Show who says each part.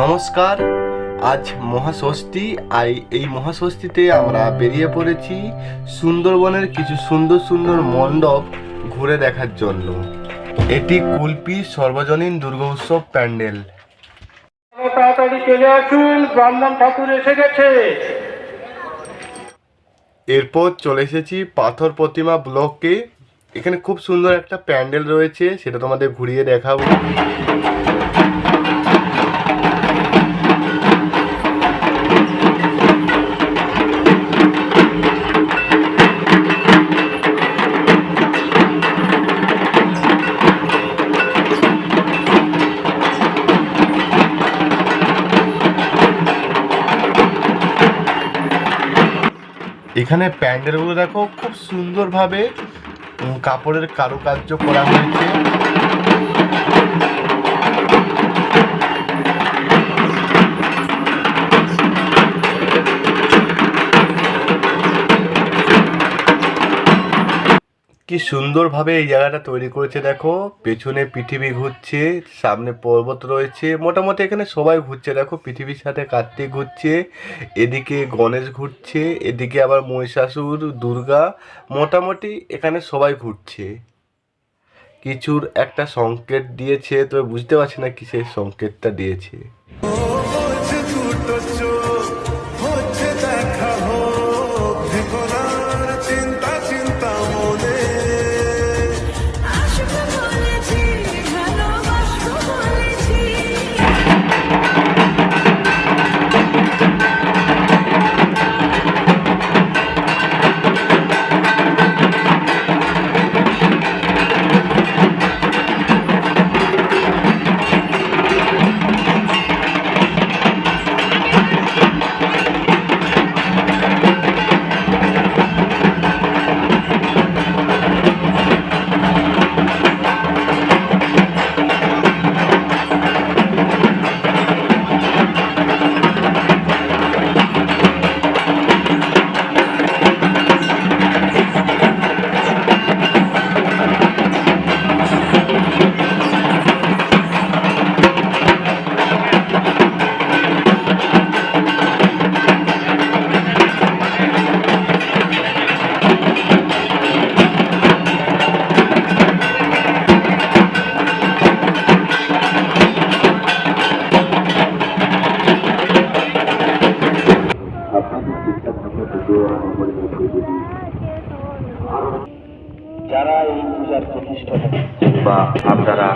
Speaker 1: নমস্কার। আজ মহাষষ্ঠী আর এই মহাষষ্ঠীতে আমরা বেরিয়ে পড়েছি সুন্দরবনের কিছু সুন্দর সুন্দর মণ্ডপ ঘুরে দেখার জন্য। এটি কুলপি সর্বজনীন দুর্গা উৎসব প্যান্ডেল।
Speaker 2: তাড়াতাড়ি চলে আসুন ব্রাহ্মণ ঠাকুর এসে গেছে।
Speaker 1: এরপর চলে এসেছি পাথর প্রতিমা ব্লকে এখানে খুব সুন্দর একটা প্যান্ডেল রয়েছে সেটা তোমাদের ঘুরিয়ে দেখাবো। এখানে প্যান্ডেলগুলো দেখো খুব সুন্দরভাবে কাপড়ের কারুকার্য করা হয়েছে। কি সুন্দরভাবে এই জায়গাটা তৈরি করেছে দেখো। পেছনে পৃথিবী ঘুরছে, সামনে পর্বত রয়েছে। মোটামুটি এখানে সবাই ঘুরছে। দেখো, পৃথিবীর সাথে কার্তিক ঘুরছে, এদিকে গণেশ ঘুরছে, এদিকে আবার মহিষাসুর, দুর্গা। মোটামুটি এখানে সবাই ঘুরছে। কিছুর একটা সংকেত দিয়েছে, তবে বুঝতে পারছি না কিসের সংকেতটা দিয়েছে।
Speaker 3: যারা এই পূজার প্রতিষ্ঠা বা আপনারা